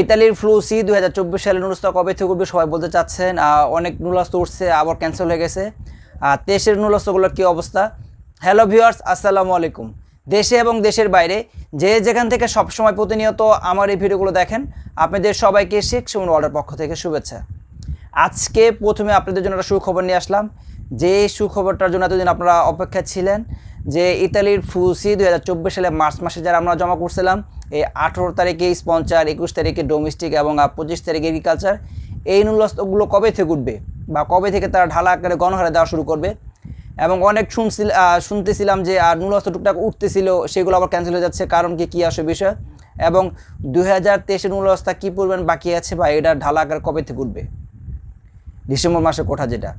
ইতালির flu C দু হাজার চব্বিশ সালে নুলস্তা কবে থেকে উঠবে সবাই বলতে চাচ্ছেন অনেক নুলস্ত উঠছে, আবার ক্যান্সেল হয়ে গেছে। আর দেশের নুলস্তগুলোর কী অবস্থা? হ্যালো ভিউয়ার্স আসসালামু আলাইকুম। দেশে এবং দেশের বাইরে যে যেখান থেকে সবসময় প্রতিনিয়ত আমার এই ভিডিওগুলো দেখেন, আপনাদের সবাইকে শেখ সুমন ওয়ার্ল্ডের পক্ষ থেকে শুভেচ্ছা। আজকে প্রথমে আপনাদের জন্য একটা সুখবর নিয়ে আসলাম। যে সুখবরটার জন্য এতদিন আপনারা অপেক্ষা ছিলেন, যে ইতালির ফুসি দু হাজার চব্বিশ সালে মার্চ মাসে যারা আমরা জমা করছিলাম এই আঠেরো তারিখে স্পন্সার একুশ তারিখে ডোমেস্টিক এবং পঁচিশ তারিখে এগ্রিকালচার এই নুলস্তগুলো কবে থেকে উঠবে বা কবে থেকে তারা ঢালা আকারে গণহারে দেওয়া শুরু করবে? এবং অনেক শুনছিল শুনতেছিলাম যে আর নুলস্ত টুকটাক উঠতেছিল, সেগুলো আবার ক্যান্সেল হয়ে যাচ্ছে। কারণ কি, কী আসে বিষয়? এবং দুই হাজার তেইশের নুলস্তা কী পরিমাণ বাকি আছে বা এটা ঢালা আকার কবে থেকে উঠবে? ডিসেম্বর মাসের কোঠা যেটা।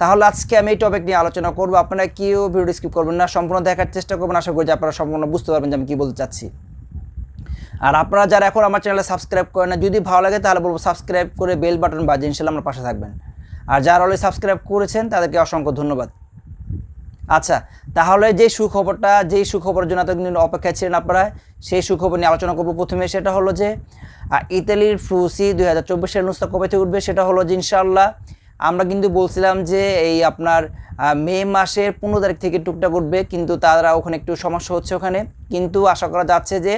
তাহলে আজকে আমি এই টপিক নিয়ে আলোচনা করব। আপনারা কেউ ভিডিও স্কিপ করবেন না, সম্পূর্ণ দেখার চেষ্টা করবেন। আশা করি যে আপনারা সম্পূর্ণ বুঝতে পারবেন যে আমি কী বলতে চাচ্ছি। আর আপনারা যারা এখন আমার চ্যানেলে সাবস্ক্রাইব করেন না, যদি ভালো লাগে তাহলে বলব সাবস্ক্রাইব করে বেল বাটন বাজিয়ে ইনশাল্লাহ আমার পাশে থাকবেন। আর যারা অলরেডি সাবস্ক্রাইব করেছেন, তাদেরকে অসংখ্য ধন্যবাদ। আচ্ছা তাহলে যে সুখবরটা যেই সুখবরের জন্য এতদিন অপেক্ষায় ছিলেন আপনারা, সেই সুখবর নিয়ে আলোচনা করব প্রথমে। সেটা হলো যে ইতালির ফ্রুসি দুই হাজার চব্বিশের নুস্তা কবে থেকে উঠবে? সেটা হলো যে ইনশাল্লাহ আমরা কিন্তু বলছিলাম যে, এই আপনার মে মাসের পনেরো তারিখ থেকে টুকটাক উঠবে, কিন্তু তারা ওখানে একটু সমস্যা হচ্ছে ওখানে। কিন্তু আশা করা যাচ্ছে যে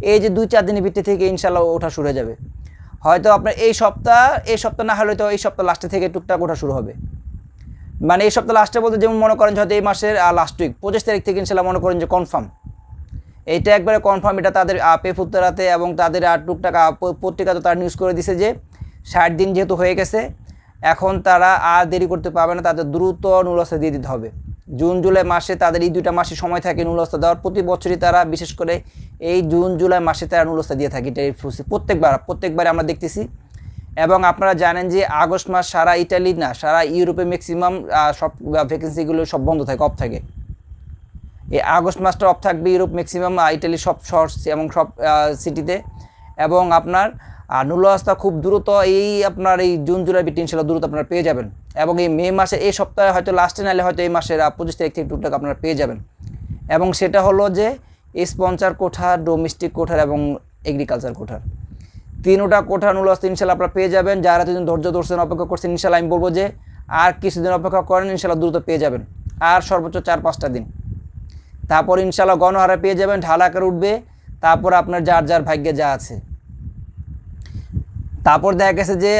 এই যে দুই চার দিনের ভিত্তি থেকে ইনশাল্লাহ ওঠা শুরু হয়ে যাবে। হয়তো আপনার এই সপ্তাহ এই সপ্তাহ না হলে তো এই সপ্তাহ লাস্টে থেকে টুকটাক ওঠা শুরু হবে। মানে এই সপ্তাহ লাস্টে বলতে যেমন মনে করেন হয়তো এই মাসের লাস্ট উইক পঁচিশ তারিখ থেকে ইনশাল্লাহ মনে করেন যে কনফার্ম এইটা একবারে কনফার্ম এটা তাদের পে ফুত্তরাতে এবং তাদের আর টুকটাক আহ, প- পত্রিকাতে তারা নিউজ করে দিছে যে ষাট দিন যেহেতু হয়ে গেছে এখন তারা আর দেরি করতে পারবে না তাদের দ্রুত নুলস্তা দিয়ে দিতে হবে। জুন, জুলাই মাসে তাদের এই দুইটা মাসে সময় থাকে নুলস্তা দেওয়ার। প্রতি বছরই তারা বিশেষ করে এই জুন, জুলাই মাসে তারা নুলস্তা দিয়ে থাকে টেরিফ ফুসি। প্রত্যেকবার প্রত্যেকবার আমরা দেখতেছি। এবং আপনারা জানেন যে আগস্ট মাস সারা ইটালি না, সারা ইউরোপে ম্যাক্সিমাম সব ভ্যাকেন্সিগুলো সব বন্ধ থাকে অফ থাকে। এই আগস্ট মাসটা অফ থাকবে ইউরোপ ম্যাক্সিমাম ইটালি সব শহর এবং সব সিটিতে এবং আপনার আর নুলহস্তা খুব দ্রুত এই আপনার এই জুন, জুলাই বিট ইনশাল্লাহ দ্রুত আপনারা পেয়ে যাবেন। এবং এই মে মাসে এই সপ্তাহে হয়তো লাস্টে নাহলে হয়তো এই মাসের পঁচিশ তারিখ থেকে টুকটাক আপনারা পেয়ে যাবেন। এবং সেটা হলো যে স্পন্সার কোঠা ডোমেস্টিক কোঠার এবং এগ্রিকালচার কোঠার। তিনোটা কোঠা নুলস্ত ইনশাল্লাহ আপনারা পেয়ে যাবেন। যারা এতদিন ধৈর্য ধরছেন, অপেক্ষা করছেন ইনশাল্লাহ আমি বলব যে আর কিছুদিন অপেক্ষা করেন ইনশাল্লাহ দ্রুত পেয়ে যাবেন। আর সর্বোচ্চ চার, পাঁচটা দিন। তারপর ইনশাল্লাহ গণহারে পেয়ে যাবেন ঢালাকার উঠবে। তারপর আপনার যার যার ভাগ্যে যা আছে। তারপর দেখা গেছে যে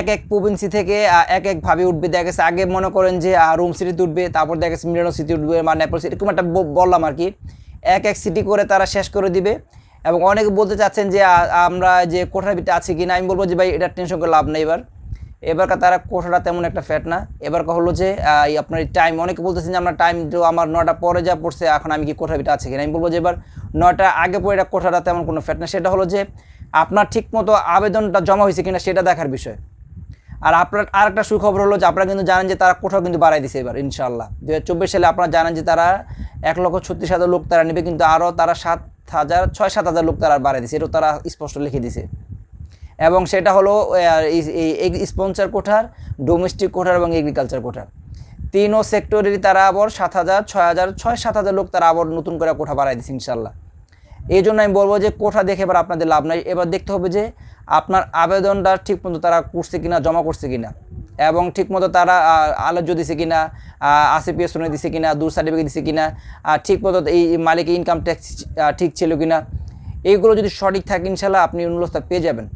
এক এক প্রভিন্সি থেকে এক একভাবে উঠবে। দেখা গেছে আগে মনে করেন যে রোম সিটিতে উঠবে, তারপর দেখা গেছে মিলানো সিটি উঠবে, বা নেপাল সিটি এরকম একটা বললাম আর কি। এক এক সিটি করে তারা শেষ করে দিবে। এবং অনেকে বলতে চাচ্ছেন যে আমরা যে কোঠার ভিতরে আছে কি না আমি বলব যে, ভাই, এটা টেনশন করে লাভ নেই এবার। এবারকার তারা কোঠাটা তেমন একটা ফ্যাট না। এবারকার হলো যে আপনার টাইম অনেকে বলতেছেন যে, আমরা টাইম তো আমার নটা পরে যা পড়ছে, এখন আমি কি কোঠার ভিতরে আছে কিনা? আমি বলব যে, এবার নটা আগে পরে এটা কোঠাটা তেমন কোনো ফ্যাট না। সেটা হলো যে আপনার ঠিক মতো আবেদনটা জমা হয়েছে কিনা সেটা দেখার বিষয়। আর আপনার আর একটা সুখবর হলো যে আপনারা কিন্তু জানেন যে তারা কোঠাও কিন্তু বাড়াই দিছে এবার ইনশাল্লাহ দু হাজার চব্বিশ সালে আপনারা জানেন যে তারা এক লক্ষ ছত্রিশ হাজার লোক তারা নেবে, কিন্তু আরও তারা সাত হাজার, ছয় সাত হাজার লোক তারা বাড়াই দিছে, এটাও তারা স্পষ্ট লিখে দিছে। এবং সেটা হলো এই স্পন্সার কোঠার ডোমেস্টিক কোঠার এবং এগ্রিকালচার কোঠার। তিনও সেক্টরেরই তারা আবার সাত হাজার, ছয় হাজার, ছয় সাত হাজার লোক তারা আবার নতুন করে কোঠা বাড়াই দিচ্ছে ইনশাল্লাহ এই জন্য আমি বলব যে কোঠা দেখে এবার আপনাদের লাভ নাই। এবার দেখতে হবে যে আপনার আবেদনটা ঠিক মতো তারা করছে কিনা, জমা করছে কিনা। এবং ঠিকমতো তারা আলোচ্য দিছে কিনা আসিপিএস শুনে দিছে কিনা দূর সার্টিফিকেট দিছে কিনা আর ঠিকমতো এই মালিকের ইনকাম ট্যাক্স ঠিক ছিল কিনা। এইগুলো যদি সঠিক থাকে ইনশাল্লাহ আপনি অনুলস্তা পেয়ে যাবেন।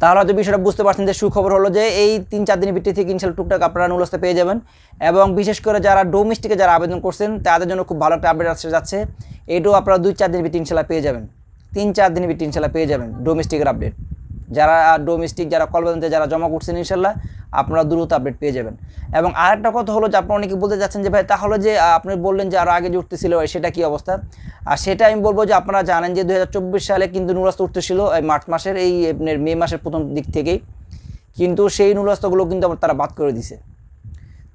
তাহলে হয়তো বিষয়টা বুঝতে পারছেন যে সুখবর হলো যে এই তিন চার দিনের ভিত্তি থেকে ইনশাল টুকটাক আপনারা নুলস্তে পেয়ে যাবেন। এবং বিশেষ করে যারা ডোমেস্টিকে যারা আবেদন করছেন, তাদের জন্য খুব ভালো একটা আপডেট আসতে যাচ্ছে। এটাও আপনারা দুই চার দিনের ভিত্তি ইনশাল্লাহ পেয়ে যাবেন। তিন চার দিনের ভিত্তি ইনশাল্লাহ পেয়ে যাবেন ডোমেস্টিকের আপডেট যারা ডোমেস্টিক যারা কলবেদনতে যারা জমা করছেন ইনশাল্লাহ আপনারা দ্রুত আপডেট পেয়ে যাবেন। এবং আরেকটা কথা হলো যে আপনারা অনেকে বলতে যাচ্ছেন যে ভাই, তাহলে যে আপনি বললেন যে আরও আগে যে উঠতেছিল, সেটা কি অবস্থা? আর সেটা আমি বলব যে আপনারা জানেন যে দু হাজার চব্বিশ সালে কিন্তু নুরাস্ত উঠতেছিল, এই মার্চ মাসের, এই মে মাসের প্রথম দিক থেকেই। কিন্তু সেই নুরাস্তগুলো কিন্তু আবার তারা বাদ করে দিছে।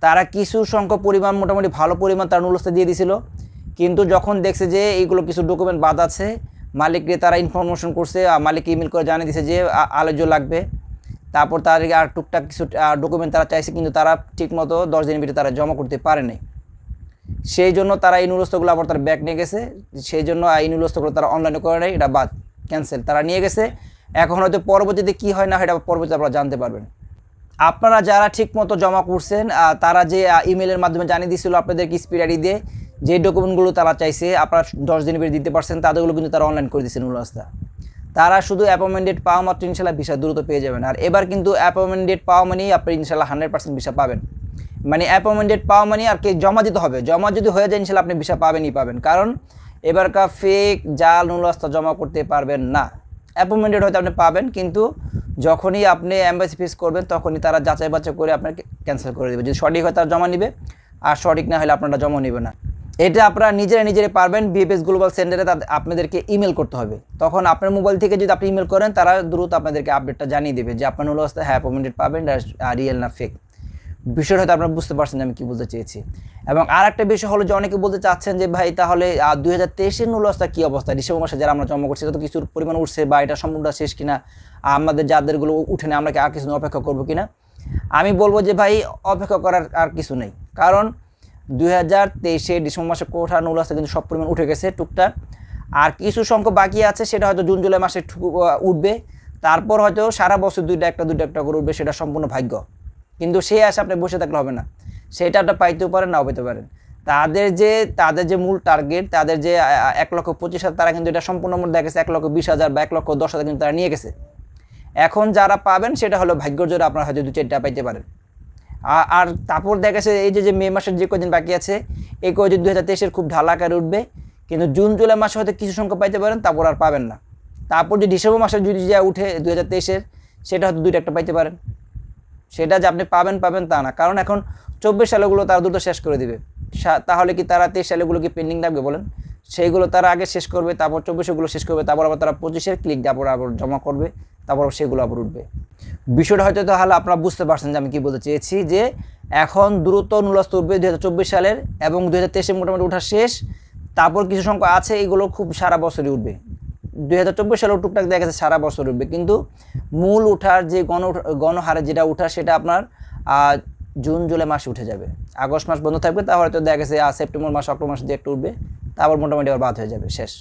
তারা কিছু সংখ্যক পরিমাণ, মোটামুটি ভালো পরিমাণ তারা নুলস্তা দিয়ে দিছিল। কিন্তু যখন দেখছে যে এইগুলো কিছু ডকুমেন্ট বাদ আছে, মালিককে তারা ইনফরমেশন করছে, আর মালিককে ইমেল করে জানিয়ে দিছে যে আলোচ্য লাগবে। তারপর তার আর টুকটাক কিছু ডকুমেন্ট তারা চাইছে, কিন্তু তারা ঠিকমতো দশ দিনের ভিতরে তারা জমা করতে পারে নাই। সেই জন্য তারা এই নুলস্তগুলো আবার তার ব্যাক নিয়ে গেছে। সেই জন্য এই নুলস্তগুলো তারা অনলাইনে করে নেয় এটা বাদ ক্যান্সেল তারা নিয়ে গেছে। এখন হয়তো পরবর্তীতে কী হয় না এটা পরবর্তীতে আপনারা জানতে পারবেন। আপনারা যারা ঠিকমতো জমা করছেন তারা যে ইমেলের মাধ্যমে জানিয়ে দিয়েছিল আপনাদেরকে স্পিড আইডি দিয়ে, যে ডকুমেন্টগুলো তারা চাইছে, আপনারা দশ দিনের ভিতরে দিতে পারছেন, তাদেরগুলো কিন্তু তারা অনলাইন করে দিয়েছেন রাস্তা। তারা শুধু অ্যাপয়েন্টমেন্ট পাওয়া মাত্র ইনশাল্লাহ ভিসা দ্রুত পেয়ে যাবেন। আর এবার কিন্তু অ্যাপয়েন্টমেন্ট পাওয়া মানেই আপনি ইনশাল্লাহ হান্ড্রেড পার্সেন্ট ভিসা পাবেন। মানে অ্যাপয়েন্টমেন্ট পাওয়া মানে আর কি জমা দিতে হবে। জমা যদি হয়ে যায় ইনশাল্লাহ আপনি ভিসা পাবেনই পাবেন। কারণ এবারকার ফেক জাল নুলাস্তা জমা করতে পারবেন না। অ্যাপয়েন্টমেন্ট হয়তো আপনি পাবেন, কিন্তু যখনই আপনি অ্যাম্বাসি ফিস করবেন, তখনই তারা যাচাই বাছাই করে আপনাকে ক্যান্সেল করে দেবে। যদি সঠিক হয় তারা জমা নেবে, আর সঠিক না হলে আপনারা জমা নেবে না। এটা আপনারা নিজেরা নিজেরা পারবেন বিএফএস গ্লোবাল সেন্টারে তাদের আপনাদেরকে ইমেল করতে হবে। তখন আপনার মোবাইল থেকে যদি আপনি ইমেল করেন, তারা দ্রুত আপনাদেরকে আপডেটটা জানিয়ে দেবে যে আপনার হলো হ্যাঁ অ্যাপয়েন্টমেন্ট পাবেন রিয়েল না ফেক বিষয়টা হয়তো আপনারা বুঝতে পারছেন আমি কী বলতে চেয়েছি। এবং আর একটা বিষয় হলো যে অনেকে বলতে চাচ্ছেন যে, ভাই, তাহলে দুই হাজার তেইশের নুলস্তা কী অবস্থা? ডিসেম্বর মাসে যারা আমরা জমা করছি তো কিছুর পরিমাণ উঠছে বা এটা সম্পূর্ণ শেষ কিনা? আমাদের যাদেরগুলো উঠে না আমরা কি আর কিছু অপেক্ষা করব কিনা? আমি বলব যে, ভাই, অপেক্ষা করার আর কিছু নেই। কারণ দুই হাজার তেইশে ডিসেম্বর মাসে কোঠা নুলস্তা কিন্তু সব পরিমাণ উঠে গেছে টুকটাক। আর কিছু সংখ্যক বাকি আছে, সেটা হয়তো জুন, জুলাই মাসে উঠবে। তারপর হয়তো সারা বছর দুইটা একটা দুইটা একটা করে উঠবে, সেটা সম্পূর্ণ ভাগ্য। কিন্তু সেই আশা আপনি বসে থাকলে হবে না। সেটা আপনি পাইতেও পারেন, নাও পেতে পারেন। তাদের যে তাদের যে মূল টার্গেট তাদের যে এক লক্ষ পঁচিশ হাজার, তারা কিন্তু এটা সম্পূর্ণ মূল্য দেখা গেছে এক লক্ষ বিশ হাজার বা এক লক্ষ দশ হাজার কিন্তু তারা নিয়ে গেছে। এখন যারা পাবেন, সেটা হলো ভাগ্যর জোরে আপনারা হয়তো দু চারটা পাইতে পারেন। আর তারপর দেখা গেছে এই যে যে মে মাসের যে কদিন বাকি আছে, এই কদিন দু হাজার তেইশের খুব ঢালা আকারে উঠবে। কিন্তু জুন, জুলাই মাসে হয়তো কিছু সংখ্যা পাইতে পারেন, তারপর আর পাবেন না। তারপর যে ডিসেম্বর মাসে যদি যা উঠে দু হাজার তেইশের, সেটা হয়তো দুইটা একটা পাইতে পারেন। সেটা যে আপনি পাবেন পাবেন তা না। কারণ এখন চব্বিশ সালেগুলো তারা দ্রুত শেষ করে দিবে। তাহলে কি তারা তেইশ সালেগুলো কি পেন্ডিং রাখবে বলেন? সেইগুলো তারা আগে শেষ করবে, তারপর চব্বিশেগুলো শেষ করবে, তারপর আবার তারা পঁচিশের ক্লিক তারপর আবার জমা করবে। তারপর সেগুলো আবার উঠবে। বিষয়টা হয়তো তাহলে আপনারা বুঝতে পারছেন যে আমি কী বলতে চেয়েছি যে এখন দ্রুত নুলস্ত উঠবে দু হাজার চব্বিশ সালের এবং দু হাজার তেইশে মোটামুটি ওঠা শেষ। তারপর কিছু সংখ্যা আছে, এগুলো খুব সারা বছরই উঠবে। দুই হাজার চব্বিশ সালেও টুকটাক দেখা গেছে সারা বছর উঠবে। কিন্তু মূল উঠার যে গণ গণহারে যেটা উঠা সেটা আপনার জুন, জুলাই মাসে উঠে যাবে। আগস্ট মাস বন্ধ থাকবে তাহলে তো দেখা গেছে সেপ্টেম্বর মাস, অক্টোবর মাসে যে একটু উঠবে। তারপর মোটামুটি আবার বাদ হয়ে যাবে, শেষ।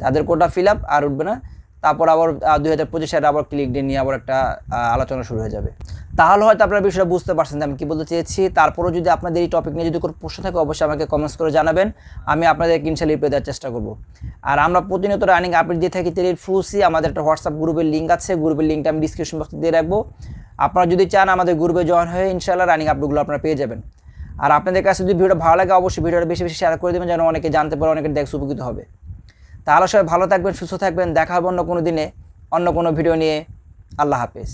তাদের কোটা ফিল আপ আর উঠবে না। তারপর আবার দুই হাজার পঁচিশ সালে আবার ক্লিক ডে নিয়ে আবার একটা আলোচনা শুরু হয়ে যাবে। তাহলে হয়তো আপনারা বিষয়টা বুঝতে পারছেন আমি কী বলতে চেয়েছি। তারপরও যদি আপনাদের এই টপিক নিয়ে যদি কোনো প্রশ্ন থাকে, অবশ্যই আমাকে কমেন্টস করে জানাবেন। আমি আপনাদের ইনশাল্লাহ রিপ্লাই দেওয়ার চেষ্টা করব। আর আমরা প্রতিনিয়ত রানিং আপডেট দিয়ে থাকি তেলের ফ্রুসি আমাদের একটা হোয়াটসঅ্যাপ গ্রুপের লিঙ্ক আছে। গ্রুপের লিঙ্কটা আমি ডিসক্রিপশন বক্সে দিয়ে রাখব। আপনারা যদি চান আমাদের গ্রুপে জয়েন হয়ে ইনশাল্লাহ রানিং আপডেটগুলো আপনারা পেয়ে যাবেন। আর আপনাদের কাছে যদি ভিডিওটা ভালো লাগে, অবশ্যই ভিডিওটা বেশি বেশি শেয়ার করে দেবেন, যেন অনেকে জানতে পারে, অনেকে দেখ উপকৃত হবে। তাহলে সবাই ভালো থাকবেন, সুস্থ থাকবেন। দেখা হবে অন্য কোনো দিনে, অন্য কোনো ভিডিও নিয়ে। আল্লাহ হাফেজ।